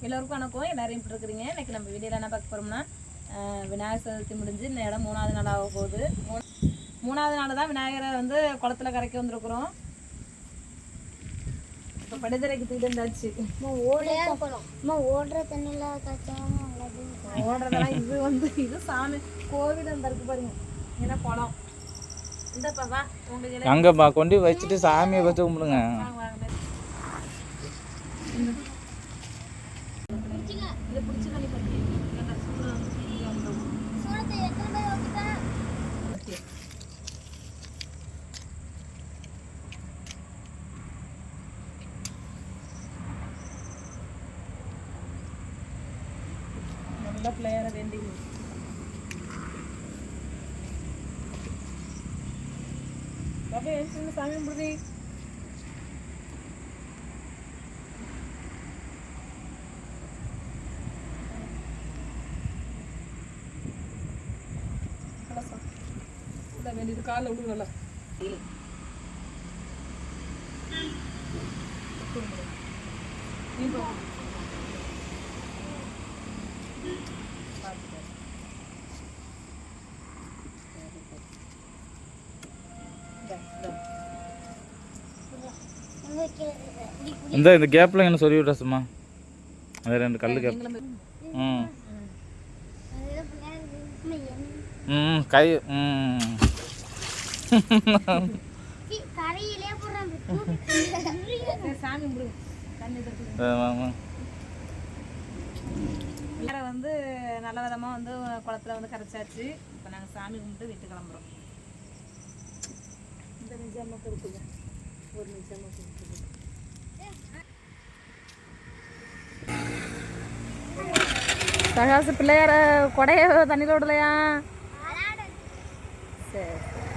எல்லோருக்கும் வணக்கம். எல்லாரும் இப்படி இருக்கிறீங்க? இன்னைக்கு நம்ம வீடியோவில் என்ன பார்க்க போகிறோம்னா விநாயகர் சதுர்த்தி முடிஞ்சு இந்த இடம் மூணாவது நாள் ஆக போகுது. மூணு- மூணாவது நாள் தான் விநாயகரை வந்து குளத்துல கரைக்க வந்திருக்கிறோம். இப்போ படுதுறைக்கு தூக்கிட்டு அம்மா ஓடுற தண்ணியில் ஓடுறதெல்லாம் இது வந்து இது சாமி கோவில் அந்த இருக்கு பாருங்க. என்ன குளம். அங்கேப்பா கொண்டு போய் வச்சுட்டு சாமியை வச்சு கும்பிடுங்க. நல்ல பிள்ளையார வேண்டி. பாப்பா எழுந்து சாமி கும்பிடுதி வேண்டியது காலில் விடுங்க நல்லா இந்த இந்த கேப்பில் என்ன சொல்லி விட்றசுமா அது ரெண்டு கல் கேப் ம் அதெல்லாம் பிள்ளையார் அம்மா, என்ன? ம் கை ம். வந்து நல்ல விதமாக வந்து குளத்துல வந்து கரைச்சாச்சு. இப்போ நாங்கள் சாமி கும்பிட்டு வீட்டுக்கு கிளம்புறோம். இந்த நிஜமாக கொடுத்துங்க. ஒரு நிஜமாக கொடுத்துங்க. சகாசு பிள்ளையார கொடைய தண்ணியில் விடலையா 对。